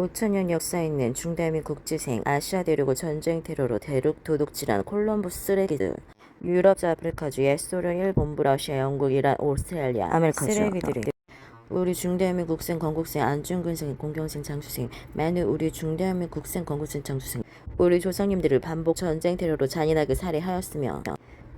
5천년 역사 있는 중대한민 국지생 아시아 대륙을 전쟁 테러로 대륙 도둑질한 콜럼버스 쓰레기들 유럽, 아프리카주, 옛소련, 일본, 러시아, 영국, 이란, 오스트레일리아, 아메리카주 쓰레기들이. 우리 중대한민 국생, 건국생, 안중근생, 공경생, 장수생 많은 우리 중대한민 국생, 건국생, 장수생 우리 조상님들을 반복 전쟁 테러로 잔인하게 살해하였으며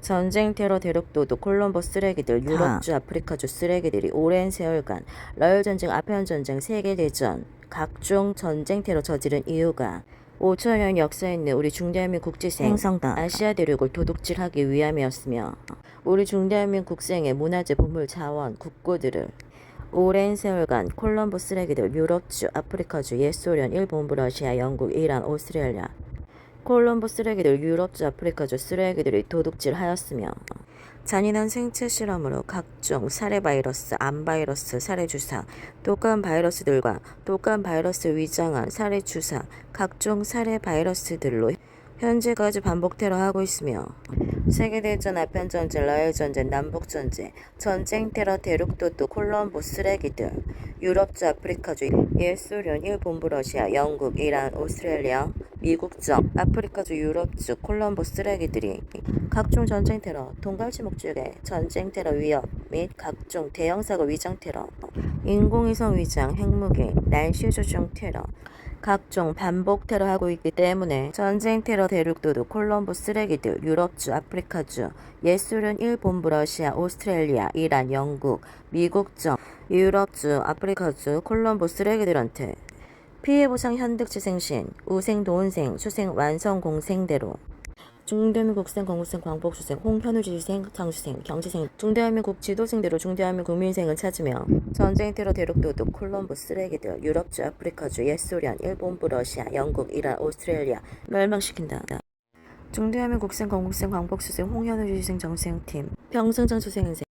전쟁 테러 대륙 도도 콜럼버스 쓰레기들, 유럽주, 아프리카주 쓰레기들이 오랜 세월간 러일 전쟁, 아편 전쟁, 세계 대전 각종 전쟁 테러 저지른 이유가 5천 년 역사 있는 우리 중대한민 국 지생 행성당 아시아 대륙을 도둑질하기 위함이었으며 우리 중대한민 국 생의 문화재 보물 자원 국고들을 오랜 세월간 콜럼버스 쓰레기들 유럽주, 아프리카주, 옛소련, 일본, 러시아, 영국, 이란, 오스트레일리아 콜럼버 쓰레기들 유럽주 아프리카주 쓰레기들이 도둑질하였으며 잔인한 생체 실험으로 각종 살해 바이러스, 암 바이러스, 살해 주사, 독감 바이러스들과 독감 바이러스 위장한 살해 주사, 각종 살해 바이러스들로 현재까지 반복 테러하고 있으며 세계대전, 아편 전쟁, 러일 전쟁, 남북 전쟁, 전쟁 테러 대륙도도 콜럼보 쓰레기들, 유럽주, 아프리카주, 옛소련, 일본부, 러시아, 영국, 이란, 오스트레일리아, 미국적, 아프리카주, 유럽주, 콜럼보 쓰레기들이 각종 전쟁 테러, 동갈치 목줄의 전쟁 테러 위협 및 각종 대형 사고 위장 테러, 인공위성 위장, 핵무기, 날씨 조종 테러, 각종 반복 테러하고 있기 때문에 전쟁 테러 대륙도도 콜럼보 쓰레기들, 유럽주, 아프리카주, 옛소련, 일본부, 러시아, 오스트레일리아, 이란, 영국, 미국적, 유럽주, 아프리카주, 콜럼보 쓰레기들한테 피해 보상 현득지생신, 우생 도은생, 수생 완성 공생대로. 중대한민 국 생, 건국생, 광복수생, 홍현우지생, 장수생, 경지생, 중대한민국 지도생대로 중대한민국 민생을 찾으며 전쟁 테러 대륙도도 콜럼보 쓰레기들, 유럽주, 아프리카주, 옛소련, 일본부, 러시아, 영국, 이란, 오스트레일리아 멸망시킨다. 중대한민국 생, 건국생, 광복수생, 홍현우지생, 정수생팀, 평승장 수생생